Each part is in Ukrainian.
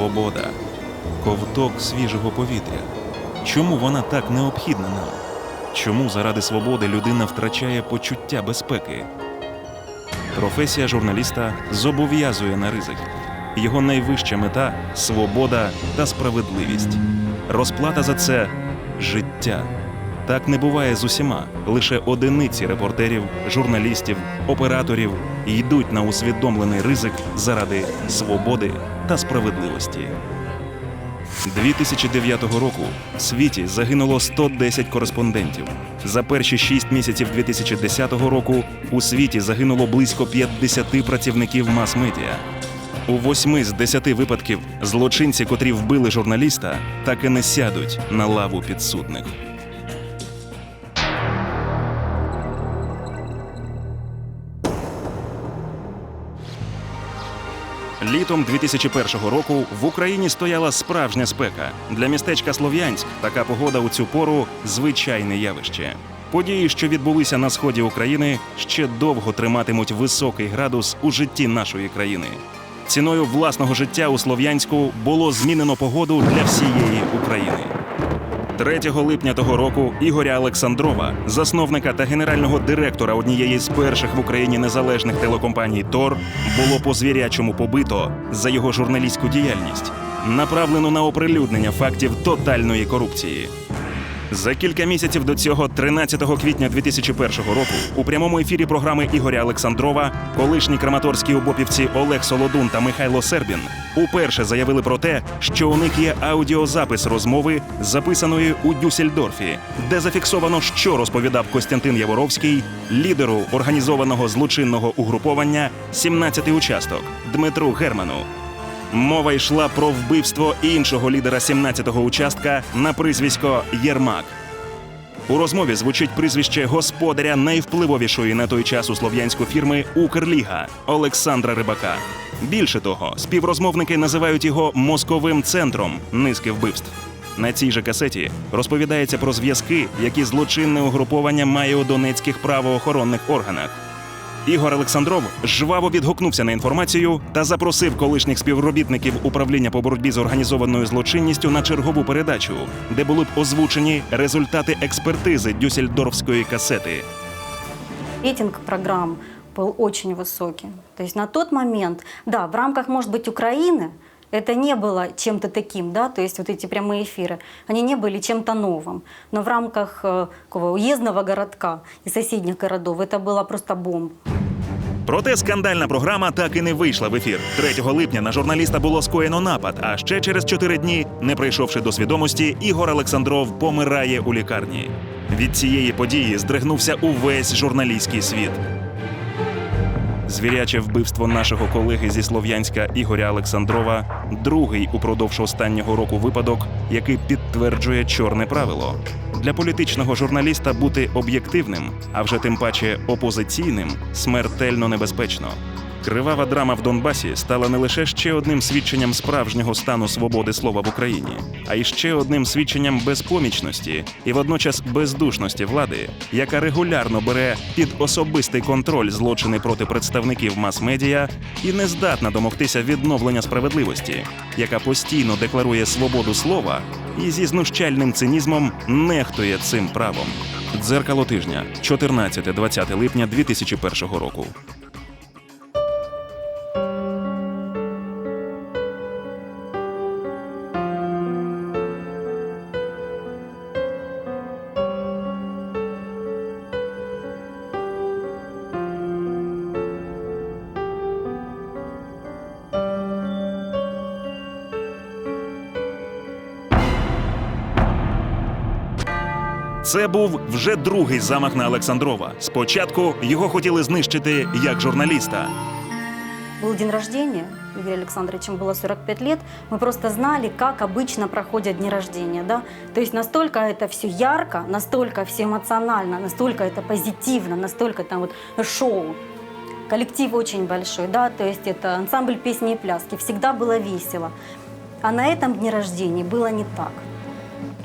Свобода, ковток свіжого повітря. Чому вона так необхідна нам? Чому заради свободи людина втрачає почуття безпеки? Професія журналіста зобов'язує на ризик. Його найвища мета свобода та справедливість. Розплата за це життя. Так не буває з усіма. Лише одиниці репортерів, журналістів, операторів йдуть на усвідомлений ризик заради свободи та справедливості. 2009 року в світі загинуло 110 кореспондентів. За перші 6 місяців 2010 року у світі загинуло близько 50 працівників мас-медіа. У восьми з десяти випадків злочинці, котрі вбили журналіста, так і не сядуть на лаву підсудних. Літом 2001 року в Україні стояла справжня спека. Для містечка Слов'янськ така погода у цю пору звичайне явище. Події, що відбулися на сході України, ще довго триматимуть високий градус у житті нашої країни. Ціною власного життя у Слов'янську було змінено погоду для всієї України. 3 липня того року Ігоря Олександрова, засновника та генерального директора однієї з перших в Україні незалежних телекомпаній Тор, було по звірячому побито за його журналістську діяльність, направлено на оприлюднення фактів тотальної корупції. За кілька місяців до цього, 13 квітня 2001 року, у прямому ефірі програми Ігоря Олександрова, колишні краматорські обопівці Олег Солодун та Михайло Сербін уперше заявили про те, що у них є аудіозапис розмови, записаної у Дюссельдорфі, де зафіксовано, що розповідав Костянтин Яворовський, лідеру організованого злочинного угруповання «17-й участок Дмитру Герману. Мова йшла про вбивство іншого лідера 17-го участка на прізвисько Єрмак. У розмові звучить прізвище господаря найвпливовішої на той час у слов'янську фірми Укрліга Олександра Рибака. Більше того, співрозмовники називають його мозковим центром низки вбивств. На цій же касеті розповідається про зв'язки, які злочинне угруповання має у донецьких правоохоронних органах. Ігор Олександров жваво відгукнувся на інформацію та запросив колишніх співробітників управління по боротьбі з організованою злочинністю на чергову передачу, де були б озвучені результати експертизи дюссельдорфської касети. Рейтинг программ был очень высокий. То есть на тот момент, да, в рамках, может быть, Украины это не было чем-то таким, да, то есть вот эти прямые эфиры, они не были чем-то новым. Но в рамках э, такого уездного городка и соседних городов это была просто бомба. Проте скандальна програма так і не вийшла в ефір. 3 липня на журналіста було скоєно напад. А ще через 4 дні, не прийшовши до свідомості, Ігор Олександров помирає у лікарні. Від цієї події здригнувся увесь журналістський світ. Звіряче вбивство нашого колеги зі Слов'янська Ігоря Олександрова другий упродовж останнього року випадок, який підтверджує чорне правило. Для політичного журналіста бути об'єктивним, а вже тим паче опозиційним, смертельно небезпечно. Кривава драма в Донбасі стала не лише ще одним свідченням справжнього стану свободи слова в Україні, а й ще одним свідченням безпомічності і водночас бездушності влади, яка регулярно бере під особистий контроль злочини проти представників мас-медіа і не здатна домогтися відновлення справедливості, яка постійно декларує свободу слова і зі знущальним цинізмом нехтує цим правом. Дзеркало тижня, 14-20 липня 2001 року. Це був вже другий замах на Олександрова. Спочатку його хотіли знищити як журналіста. Был день рождения Игоря Александровича, ему было 45 лет. Мы просто знали, как обычно проходят дни рождения. Да? То есть настолько это все ярко, настолько все эмоционально, настолько это позитивно, настолько там вот шоу. Коллектив очень большой, да, то есть это ансамбль песни и пляски. Всегда было весело. А на этом дне рождения было не так.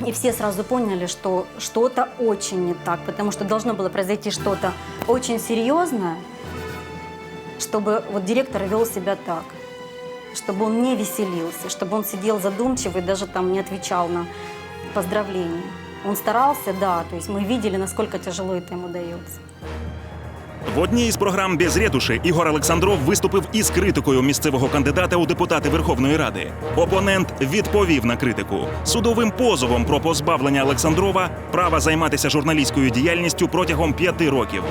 И все сразу поняли, что что-то очень не так, потому что должно было произойти что-то очень серьезное, чтобы вот директор вел себя так, чтобы он не веселился, чтобы он сидел задумчивый, даже там не отвечал на поздравления. Он старался, да, то есть мы видели, насколько тяжело это ему дается. В одній із програм без ретуші Ігор Олександров виступив із критикою місцевого кандидата у депутати Верховної Ради. Опонент відповів на критику судовим позовом про позбавлення Олександрова права займатися журналістською діяльністю протягом п'яти років.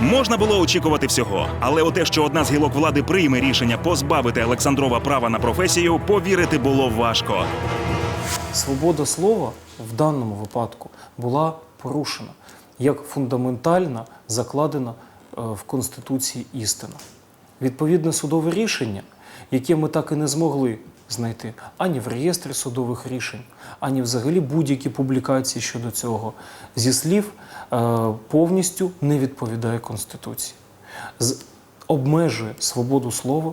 Можна було очікувати всього, але у те, що одна з гілок влади прийме рішення позбавити Олександрова права на професію, повірити було важко. Свобода слова в даному випадку була порушена як фундаментальна, закладена в Конституції істина. Відповідне судове рішення, яке ми так і не змогли знайти ані в реєстрі судових рішень, ані взагалі будь-які публікації щодо цього, зі слів е, повністю не відповідає Конституції. Обмежує свободу слова,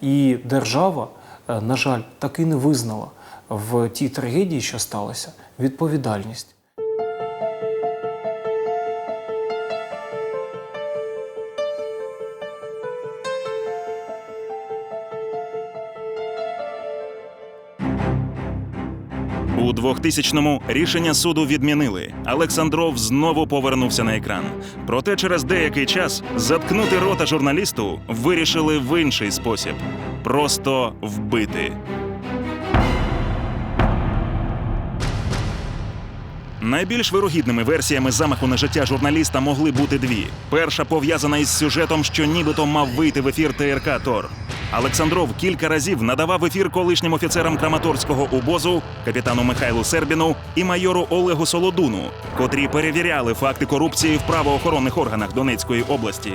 і держава, е, на жаль, так і не визнала в тій трагедії, що сталося, відповідальність. У 2000-му рішення суду відмінили. Олександров знову повернувся на екран. Проте через деякий час заткнути рота журналісту вирішили в інший спосіб просто вбити. Найбільш вирогідними версіями замаху на життя журналіста могли бути дві. Перша пов'язана із сюжетом, що нібито мав вийти в ефір ТРК Тор. Олександров кілька разів надавав ефір колишнім офіцерам Краматорського убозу, капітану Михайлу Сербіну і майору Олегу Солодуну, котрі перевіряли факти корупції в правоохоронних органах Донецької області.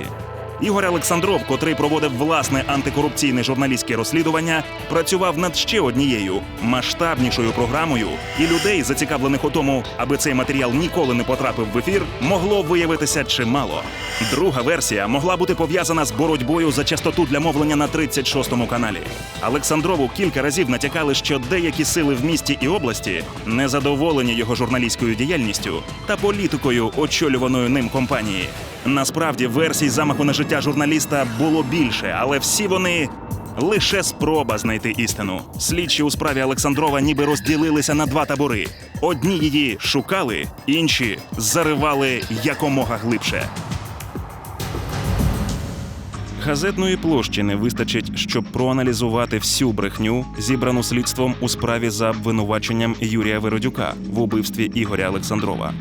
Ігор Олександров, котрий проводив власне антикорупційне журналістське розслідування, працював над ще однією масштабнішою програмою, і людей, зацікавлених у тому, аби цей матеріал ніколи не потрапив в ефір, могло виявитися чимало. Друга версія могла бути пов'язана з боротьбою за частоту для мовлення на 36-му каналі. Олександрову кілька разів натякали, що деякі сили в місті і області незадоволені його журналістською діяльністю та політикою очолюваною ним компанії. Насправді версій замаху на життя журналіста було більше, але всі вони лише спроба знайти істину. Слідчі у справі Олександрова ніби розділилися на два табори: одні її шукали, інші заривали якомога глибше. Газетної площі не вистачить, щоб проаналізувати всю брехню, зібрану слідством у справі за обвинуваченням Юрія Веродюка в убивстві Ігоря Олександрова.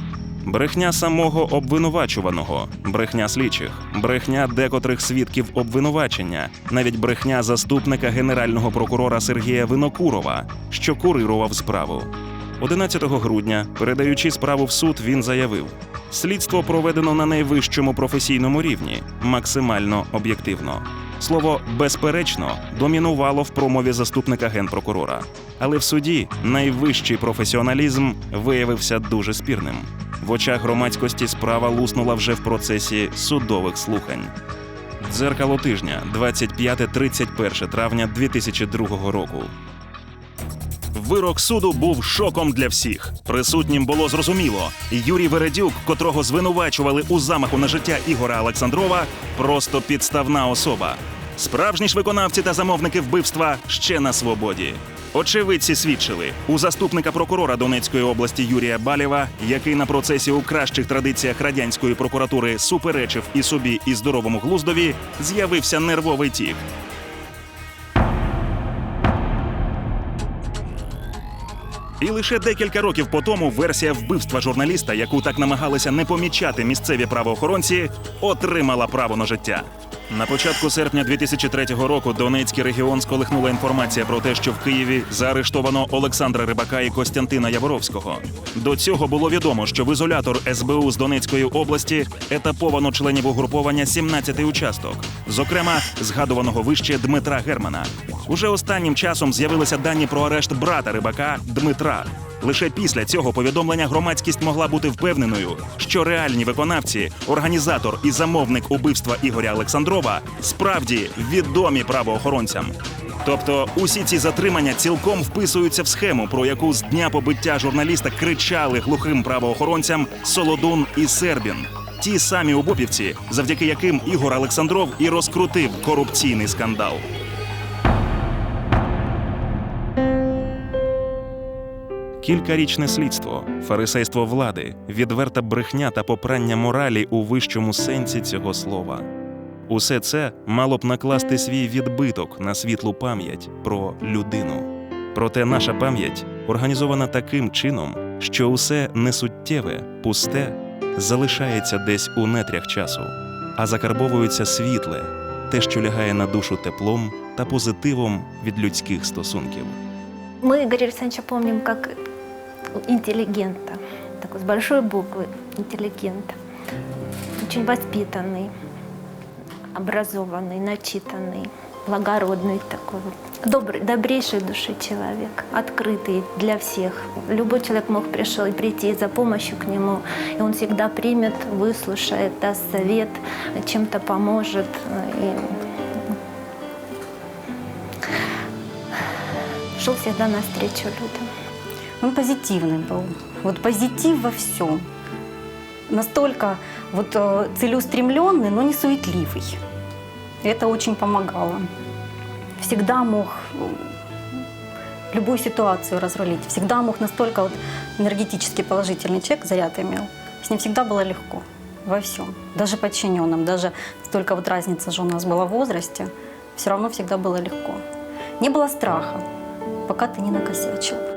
Брехня самого обвинувачуваного, брехня слідчих, брехня декотрих свідків обвинувачення, навіть брехня заступника генерального прокурора Сергія Винокурова, що курирував справу. 11 грудня, передаючи справу в суд, він заявив: слідство проведено на найвищому професійному рівні, максимально об'єктивно. Слово безперечно домінувало в промові заступника генпрокурора. Але в суді найвищий професіоналізм виявився дуже спірним. В очах громадськості справа луснула вже в процесі судових слухань. Дзеркало тижня, 25-31 травня 2002 року. Вирок суду був шоком для всіх. Присутнім було зрозуміло. Юрій Вередюк, котрого звинувачували у замаху на життя Ігора Олександрова, просто підставна особа. Справжні ж виконавці та замовники вбивства ще на свободі. Очевидці свідчили у заступника прокурора Донецької області Юрія Балєва, який на процесі у кращих традиціях радянської прокуратури суперечив і собі, і здоровому глуздові, з'явився нервовий тік. І лише декілька років по тому версія вбивства журналіста, яку так намагалися не помічати місцеві правоохоронці, отримала право на життя. На початку серпня 2003 року Донецький регіон сколихнула інформація про те, що в Києві заарештовано Олександра Рибака і Костянтина Яворовського. До цього було відомо, що в ізолятор СБУ з Донецької області етаповано членів угруповання 17 участок, зокрема згадуваного вище Дмитра Германа. Уже останнім часом з'явилися дані про арешт брата Рибака Дмитра. Лише після цього повідомлення громадськість могла бути впевненою, що реальні виконавці, організатор і замовник убивства Ігоря Олександрова справді відомі правоохоронцям. Тобто усі ці затримання цілком вписуються в схему, про яку з дня побиття журналіста кричали глухим правоохоронцям Солодун і Сербін. Ті самі убопівці, завдяки яким Ігор Олександров і розкрутив корупційний скандал. Кількарічне слідство, фарисейство влади, відверта брехня та попрання моралі у вищому сенсі цього слова. Усе це мало б накласти свій відбиток на світлу пам'ять про людину. Проте наша пам'ять організована таким чином, що усе несуттєве, пусте залишається десь у нетрях часу, а закарбовується світле, те, що лягає на душу теплом та позитивом від людських стосунків. Мы Игоря Александровича помним как интеллигента, такой с большой буквы интеллигента. Очень воспитанный, образованный, начитанный, благородный такой. вот. Добрый, добрейшей души человек, открытый для всех. Любой человек мог пришел и прийти за помощью к нему, и он всегда примет, выслушает, даст совет, чем-то поможет. И шел всегда навстречу людям. Он позитивный был. Вот позитив во всем. Настолько вот э, целеустремленный, но не суетливый. Это очень помогало. Всегда мог э, любую ситуацию разрулить. Всегда мог настолько вот энергетически положительный человек, заряд имел. С ним всегда было легко во всем. Даже подчиненным, даже столько вот разница же у нас была в возрасте, все равно всегда было легко. Не было страха, пока ты не накосячил.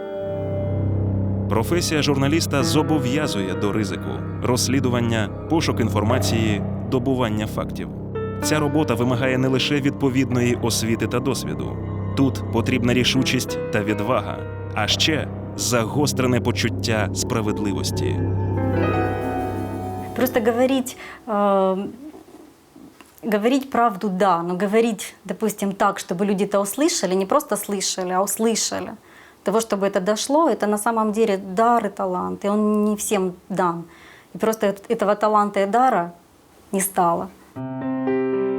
Професія журналіста зобов'язує до ризику, розслідування, пошук інформації, добування фактів. Ця робота вимагає не лише відповідної освіти та досвіду. Тут потрібна рішучість та відвага, а ще загострене почуття справедливості. Просто говорить, э, говорить правду, да, но говорить, допустим, так, чтобы люди это услышали, не просто слышали, а услышали. Того, чтобы это дошло, это на самом деле дар и талант, и он не всем дан. И просто эт- этого таланта и дара не стало.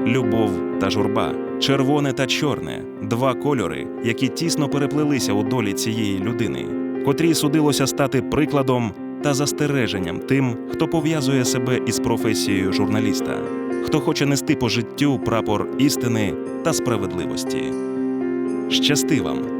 Любов та журба, червоне та чорне два кольори, які тісно переплелися у долі цієї людини, котрій судилося стати прикладом та застереженням тим, хто пов'язує себе із професією журналіста, хто хоче нести по життю прапор істини та справедливості. Щасти вам!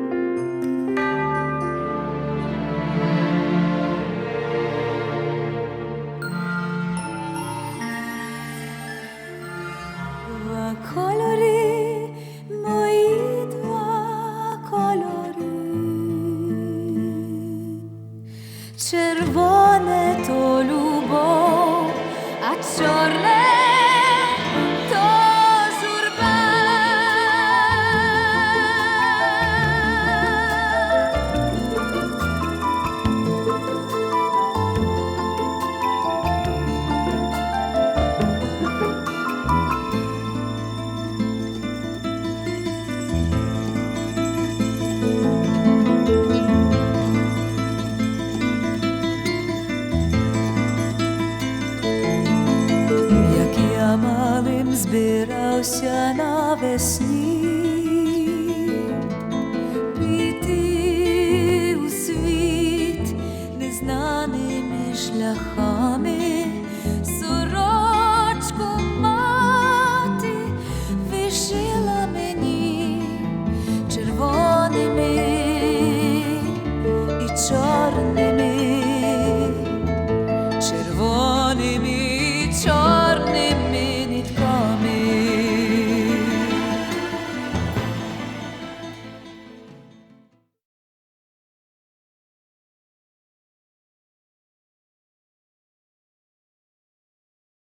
listening.